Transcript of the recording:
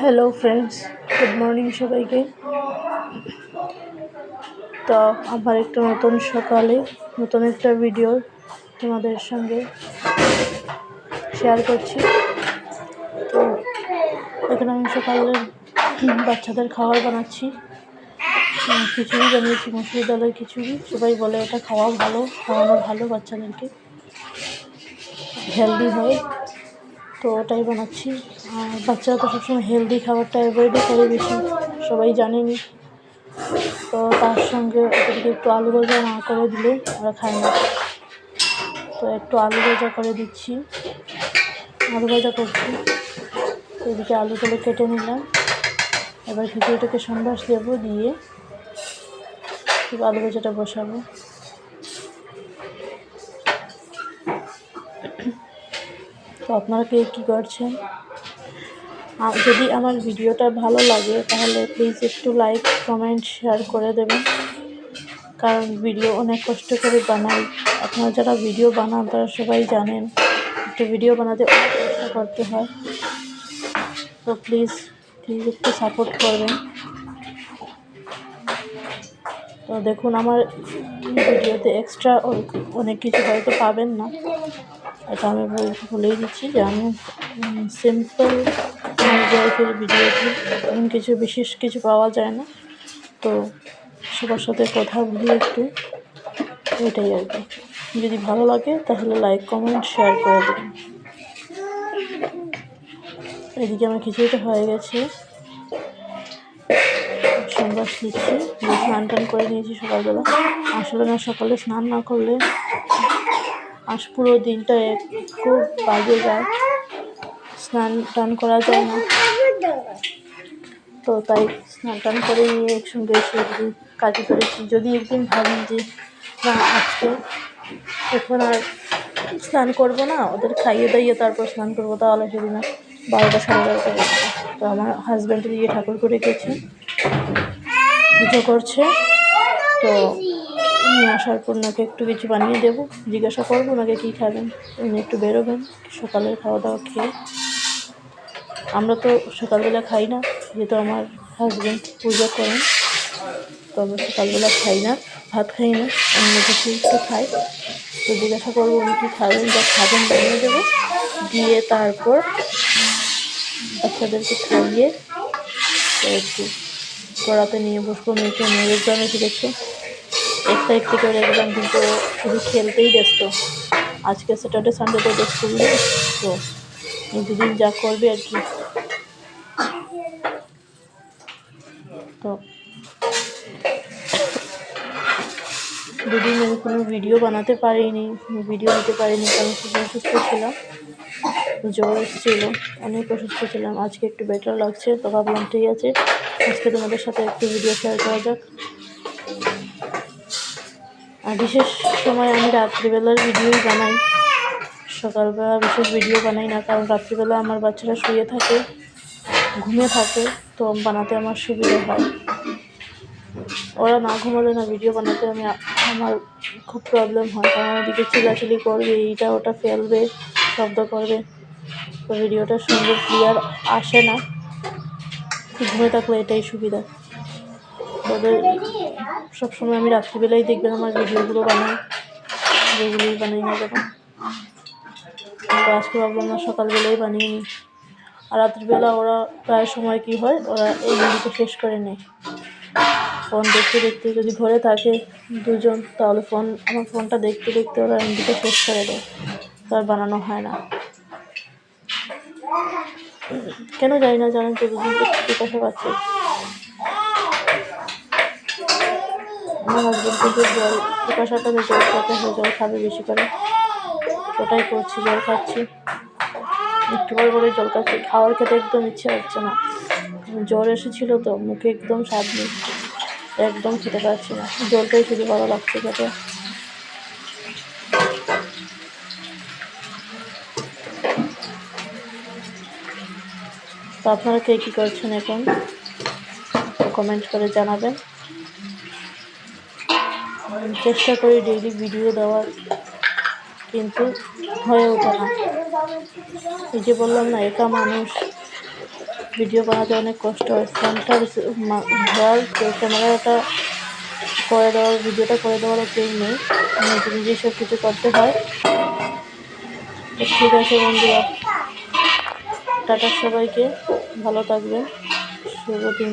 Hello friends good morning সবাইকে। তো আমার একটা নতুন সকালে, নতুন একটা ভিডিও তোমাদের সঙ্গে শেয়ার করছি। তো এখানে আমি সকালে বাচ্চাদের খাবার বানাচ্ছি। খিচুড়ি বানিয়েছি, মুসুরি ডালের খিচুড়ি। সবাই বলে এটা খাওয়া ভালো, খাওয়ানো ভালো বাচ্চাদেরকে। হেলদি হয়। তো ওটাই বানাচ্ছি। আর বাচ্চারা তো সবসময় হেলদি খাবারটা অ্যাভয়েডই করে বেশি, সবাই জানেনি। তো তার সঙ্গে ওদেরকে একটু আলু ভাজা না করে দিলে ওরা খায় না। তো একটু আলু ভাজা করে দিচ্ছি। আলু ভাজা করছি। এদিকে আলুগুলো কেটে নিলাম। এবার খিচুড়িটাকে সন্ধ্যাস দেবো দিয়ে আলু ভাজাটা বসাবো। তো আপনারা কে কী করছেন? যদি আমার ভিডিওটা ভালো লাগে, তাহলে প্লিজ একটু লাইক কমেন্ট শেয়ার করে দেবেন। কারণ ভিডিও অনেক কষ্ট করে বানাই। আপনারা যারা ভিডিও বানান, তারা সবাই জানেন, একটু ভিডিও বানাতে অনেক কষ্ট করতে হয়। তো প্লিজ প্লিজ একটু সাপোর্ট করবেন। তো দেখুন, আমার ভিডিওতে এক্সট্রা অনেক কিছু হয়তো পাবেন না। এটা আমি বল- বলেই দিচ্ছি যে আমি সিম্পল লাইফের ভিডিওতে এমন কিছু, বিশেষ কিছু পাওয়া যায় না। তো সবার সাথে কথা বলি একটু এটাই আর কি। যদি ভালো লাগে তাহলে লাইক কমেন্ট শেয়ার করে দেবেন। এদিকে আমার খিচুড়িটা হয়ে গেছে। দিচ্ছি। দিয়ে স্নান টান করে নিয়েছি সকালবেলা। আসলে না সকালে স্নান না করলে আজ পুরো দিনটা খুব বাজে যায়। স্নান টান করা যায় না। তো তাই স্নান টান করে নিয়ে একসঙ্গে একদিন কাজে করেছি যদি একদিন ভাবি যে, না, আজকে এখন আর স্নান করব না, ওদের খাইয়ে দাইয়ে তারপর স্নান করব, তাহলে সেদিন বারোটা সাড়ে বারোটা তো আমার হাজব্যান্ড দিয়ে ঠাকুর করে গেছে। পুজো করছে। তো নিয়ে আসার পর ওনাকে একটু কিছু বানিয়ে দেবো, জিজ্ঞাসা করব ওনাকে কী খাবেন, উনি একটু বেরোবেন, সকালের খাওয়া দাওয়া খেয়ে। আমরা তো সকালবেলা খাই না, যেহেতু আমার হাজব্যান্ড পুজো করেন, তো আমরা সকালবেলা খাই না, ভাত খাই না, অন্য কিছু একটু খাই। তো জিজ্ঞাসা করব উনি কী খাবেন, যা খাবেন বানিয়ে দেবো। দিয়ে তারপর বাচ্চাদেরকে খাইয়ে একটু পড়াতে নিয়ে বসবো, মেয়েকে মেয়ের এক্সাম এসে দেখছ এক তারিখ থেকে ওর এক্সাম কিন্তু শুধু খেলতেই ব্যস্ত। আজকে স্যাটারডে সানডে তো স্কুল তো দুদিন যা করবে আর কি। তো দুদিন আমি কোনো ভিডিও বানাতে পারিনি ভিডিও দিতে পারিনি, কারণ খুব অসুস্থ ছিলাম। জ্বর এসেছিল, অনেক অসুস্থ ছিলাম। আজকে একটু বেটার লাগছে, তো ভাবলাম ঠিক আছে, আজকে তোমাদের সাথে একটু ভিডিও শেয়ার করা যাক। আর বিশেষ সময় আমি রাত্রিবেলার ভিডিওই বানাই। সকালবেলা বিশেষ ভিডিও বানাই না, কারণ রাত্রিবেলা আমার বাচ্চারা শুয়ে থাকে, ঘুমিয়ে থাকে, তো বানাতে আমার সুবিধা হয়। ওরা না ঘুমালে না ভিডিও বানাতে আমি আমার খুব প্রবলেম হয়, কারণ ওদিকে চিলাচিলি করবে, এইটা ওটা ফেলবে, শব্দ করবে। তো ভিডিওটা সুন্দর ক্লিয়ার আসে না। ঘুমে থাকলে এটাই সুবিধা। তবে সবসময় আমি রাত্রিবেলাই দেখবেন আমার ভিডিওগুলো বানাই যেগুলোই বানাই না তো আজকে ভাবলাম না সকালবেলাই বানিয়ে নিই। আর রাত্রিবেলা ওরা প্রায় সময় কি হয়, ওরা এই ভিডিওটা শেষ করে নেয়। ফোন দেখতে দেখতে যদি ঘরে থাকে দুজন, তাহলে ফোন, আমার ফোনটা দেখতে দেখতে ওরা এমবিটা শেষ করে দেয়। তো আর বানানো হয় না। কেন জানি না, জানেন তো, দুদিন জিজ্ঞাসা পাচ্ছে। আমার হাজব্যান্ড কিন্তু জল পিপাসাটা জল খেতে হয় জল খাবে বেশি করে। ওটাই করছি, জল খাচ্ছি। একটু করে করে জল খাচ্ছি। খাওয়ার খেতে একদম ইচ্ছে হচ্ছে না। জ্বর এসেছিল তো, মুখে একদম স্বাদ নেই। একদম খেতে পারছি না। জলটাই শুধু ভালো লাগছে খেতে। তো আপনারা কে কী করছেন এখন? কমেন্ট করে জানাবেন। চেষ্টা করি ডেইলি ভিডিও দেওয়ার, কিন্তু হয়ে ওঠে না। এই যে বললাম না, একা মানুষ ভিডিও বানাতে অনেক কষ্ট হয়। ফোনটা ধরার কেউ ক্যামেরাটা করে দেওয়ার ভিডিওটা করে দেওয়ারও কেউ নেই। নিজে নিজে সব কিছু করতে হয়। ঠিক আছে বন্ধুরা। টাটা সবাইকে। ভালো থাকবেন। শুভ দিন।